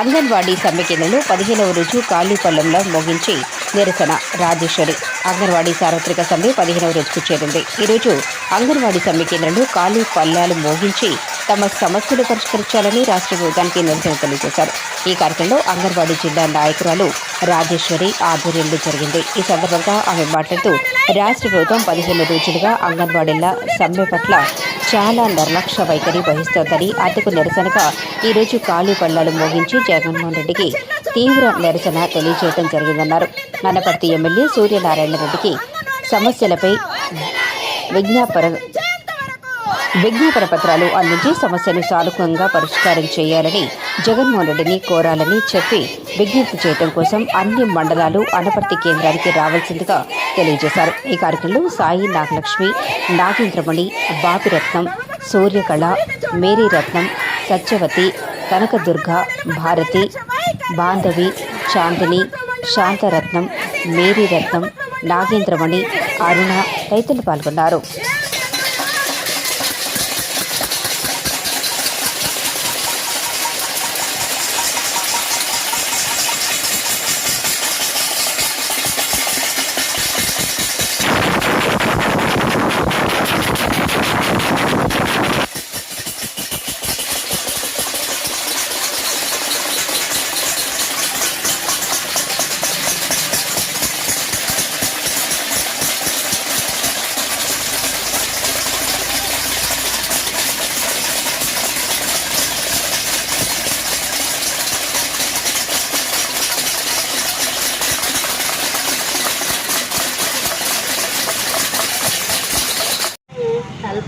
అంగన్వాడీ సమ్మె పదిహేనవ రోజు కాళీపల్లంలో మోగించి నిరసన. రాజేశ్వరి అంగన్వాడీ సార్వత్రిక సమ్మె పదిహేనవ రోజుకు చేరింది. ఈరోజు అంగన్వాడీ సమ్మె కేంద్రంలో ఖాళీ పల్లాలు మోగించి తమ సమస్యలు పరిష్కరించాలని రాష్ట్ర ప్రభుత్వానికి నిరసన తెలియజేశారు. ఈ కార్యక్రమంలో అంగన్వాడీ జిల్లా నాయకురాలు రాజేశ్వరి ఆధ్వర్యంలో జరిగింది. ఈ సందర్భంగా ఆమె మాట్లాడుతూ రాష్ట్ర ప్రభుత్వం పదిహేను రోజులుగా అంగన్వాడీల సమ్మె పట్ల చాలా నిర్లక్ష్య వైఖరి వహిస్తోందని అందుకు నిరసనగా ఈరోజు ఖాళీ పళ్ళాలు మోగించి జగన్మోహన్ రెడ్డికి తీవ్ర నిరసన తెలియజేయడం జరిగిందన్నారు. నన్నపర్తి ఎమ్మెల్యే సూర్యనారాయణ రెడ్డికి సమస్యలపై విజ్ఞాపన విజ్ఞాపన పత్రాలు అందించి సమస్యను సానుకూలంగా పరిష్కారం చేయాలని జగన్మోహన్ రెడ్డిని కోరాలని చెప్పి విజ్ఞప్తి చేయడం కోసం అన్ని మండలాలు అనపర్తి కేంద్రానికి రావాల్సిందిగా తెలియజేశారు. ఈ కార్యక్రమంలో సాయి నాగలక్ష్మి నాగేంద్రమణి బాపిరత్నం సూర్యకళ మేరీరత్నం సత్యవతి కనకదుర్గ భారతి బాంధవి చాందిని శాంతరత్నం మేరీరత్నం నాగేంద్రమణి అరుణ రైతులు పాల్గొన్నారు.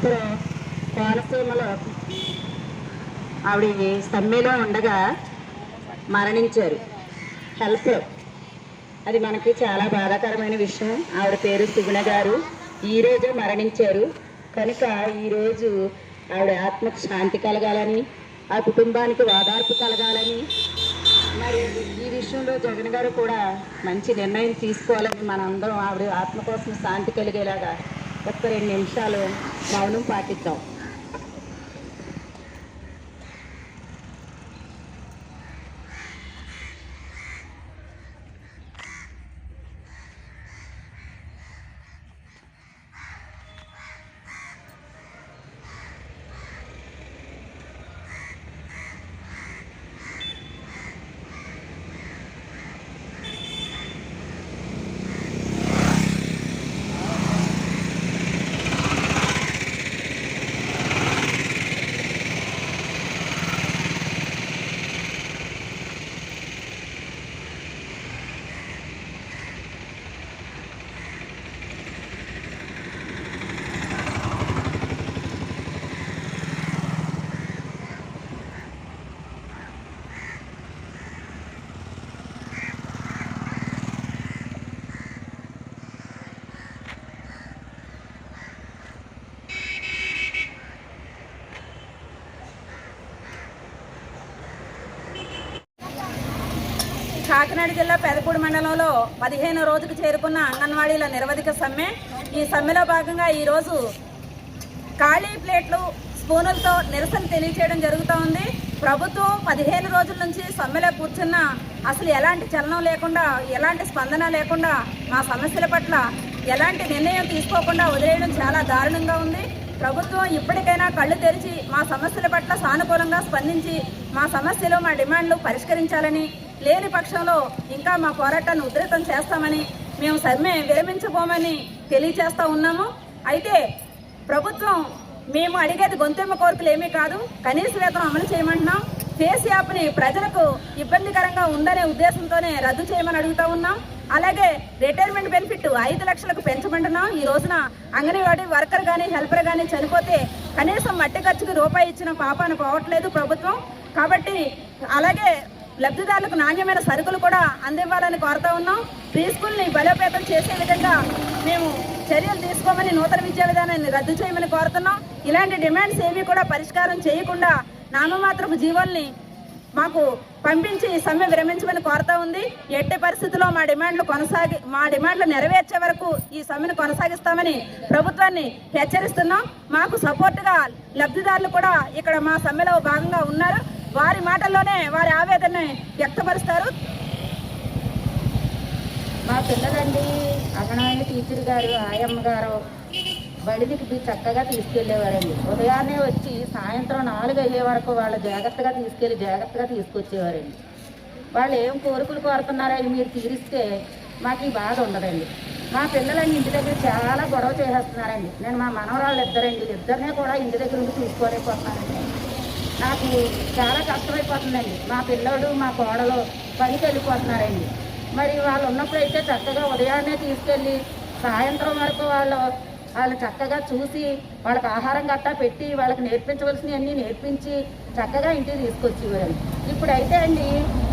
హెల్పర్ కోనసీమలో ఆవిడ సమ్మెలో ఉండగా మరణించారు. హెల్ప్లో అది మనకి చాలా బాధాకరమైన విషయం. ఆవిడ పేరు సుగుణ గారు. ఈరోజే మరణించారు. కనుక ఈరోజు ఆవిడ ఆత్మకు శాంతి కలగాలని ఆ కుటుంబానికి ఓదార్పు కలగాలని మరి ఈ విషయంలో జగన్ గారు కూడా మంచి నిర్ణయం తీసుకోవాలని మనందరం ఆవిడ ఆత్మ కోసం శాంతి కలిగేలాగా ఒక్క రెండు నిమిషాలు మౌనం పాటిద్దాం. కాకినాడ జిల్లా పెదపూడి మండలంలో పదిహేను రోజుకు చేరుకున్న అంగన్వాడీల నిరవధిక సమ్మె. ఈ సమ్మెలో భాగంగా ఈరోజు ఖాళీ ప్లేట్లు స్పూనులతో నిరసన తెలియచేయడం జరుగుతూ ఉంది. ప్రభుత్వం పదిహేను రోజుల నుంచి సమ్మెలో కూర్చున్న అసలు ఎలాంటి చలనం లేకుండా ఎలాంటి స్పందన లేకుండా మా సమస్యల పట్ల ఎలాంటి నిర్ణయం తీసుకోకుండా వదిలేయడం చాలా దారుణంగా ఉంది. ప్రభుత్వం ఇప్పటికైనా కళ్ళు తెరిచి మా సమస్యల పట్ల సానుకూలంగా స్పందించి మా సమస్యలు మా డిమాండ్లు పరిష్కరించాలని లేని పక్షంలో ఇంకా మా పోరాటాన్ని ఉధృతం చేస్తామని మేము సమ్మె విరమించబోమని తెలియచేస్తా ఉన్నాము. అయితే ప్రభుత్వం మేము అడిగేది గొంతెమ్మ కోరికలు ఏమీ కాదు. కనీస వేతనం అమలు చేయమంటున్నాం. ఫేస్ యాప్ని ప్రజలకు ఇబ్బందికరంగా ఉందనే ఉద్దేశంతోనే రద్దు చేయమని అడుగుతా ఉన్నాం. అలాగే రిటైర్మెంట్ బెనిఫిట్ ఐదు లక్షలకు పెంచమంటున్నాం. ఈ రోజున అంగన్వాడీ వర్కర్ కానీ హెల్పర్ కానీ చనిపోతే కనీసం మట్టి ఖర్చుకు రూపాయి ఇచ్చిన పాపాను పోవట్లేదు ప్రభుత్వం. కాబట్టి అలాగే లబ్ధిదారులకు నాణ్యమైన సరుకులు కూడా అందివ్వాలని కోరుతా ఉన్నాం. ప్రీ స్కూల్ని బలోపేతం చేసే విధంగా మేము చర్యలు తీసుకోమని నూతన విద్యా విధానాన్ని రద్దు చేయమని కోరుతున్నాం. ఇలాంటి డిమాండ్స్ ఏవి కూడా పరిష్కారం చేయకుండా నామమాత్రపు జీవోల్ని మాకు పంపించి ఈ సమ్మె విరమించమని కోరుతా ఉంది. ఎట్టి పరిస్థితుల్లో మా డిమాండ్లు కొనసాగి మా డిమాండ్లు నెరవేర్చే వరకు ఈ సమ్మెను కొనసాగిస్తామని ప్రభుత్వాన్ని హెచ్చరిస్తున్నాం. మాకు సపోర్టుగా లబ్ధిదారులు కూడా ఇక్కడ మా సమ్మెలో భాగంగా ఉన్నారు. వారి మాటల్లోనే వారి ఆవేదనని వ్యక్తపరుస్తారు. మా పిల్లలండి అమ్మనాయ టీచర్ గారు ఆయమ్మ గారు బడికి చక్కగా తీసుకెళ్ళేవారండి ఉదయాన్నే వచ్చి సాయంత్రం నాలుగు అయ్యే వరకు వాళ్ళు జాగ్రత్తగా తీసుకెళ్ళి జాగ్రత్తగా తీసుకొచ్చేవారండి. వాళ్ళు ఏం కోరికలు కోరుతున్నారని మీరు తీరిస్తే మాకు ఈ బాధ ఉండదండి. మా పిల్లలండి ఇంటి దగ్గర చాలా గొడవ చేసేస్తున్నారండి. నేను మా మనవరాళ్ళు ఇద్దరండి ఇద్దరినే కూడా ఇంటి దగ్గర ఉండి చూసుకోలేకపోతున్నానండి. నాకు చాలా కష్టమైపోతుందండి. మా పిల్లోడు మా కోడలు పనికి వెళ్ళిపోతున్నారండి. మరి వాళ్ళు ఉన్నప్పుడు అయితే చక్కగా ఉదయాన్నే తీసుకెళ్ళి సాయంత్రం వరకు వాళ్ళు వాళ్ళు చక్కగా చూసి వాళ్ళకి ఆహారం గట్టా పెట్టి వాళ్ళకి నేర్పించవలసినవన్నీ నేర్పించి చక్కగా ఇంటికి తీసుకొచ్చేవారండి. ఇప్పుడైతే అండి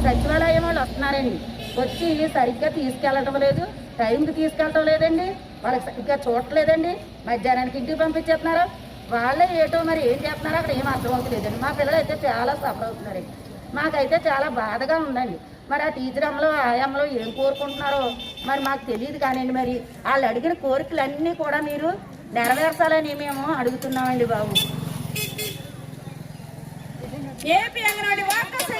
సచివాలయం వాళ్ళు వస్తున్నారండి. వచ్చి సరిగ్గా తీసుకెళ్ళటం లేదు టైంకి తీసుకెళ్ళటం లేదండి వాళ్ళకి సరిగ్గా చూడట్లేదండి మధ్యాహ్నానికి ఇంటికి పంపించేస్తున్నారు. వాళ్ళే ఏటో మరి ఏం చేస్తున్నారో అక్కడ ఏం అర్థమవుతలేదండి మా పిల్లలు అయితే చాలా సఫర్ అవుతున్నారండి మాకైతే చాలా బాధగా ఉందండి. మరి ఆ టీచర్ అమ్మలో ఆయమ్మలో ఏం కోరుకుంటున్నారో మరి మాకు తెలియదు కానివ్వండి మరి. వాళ్ళు అడిగిన కోరికలన్నీ కూడా మీరు నెరవేర్చాలని మేము అడుగుతున్నామండి బాబు. AP anganwadi workers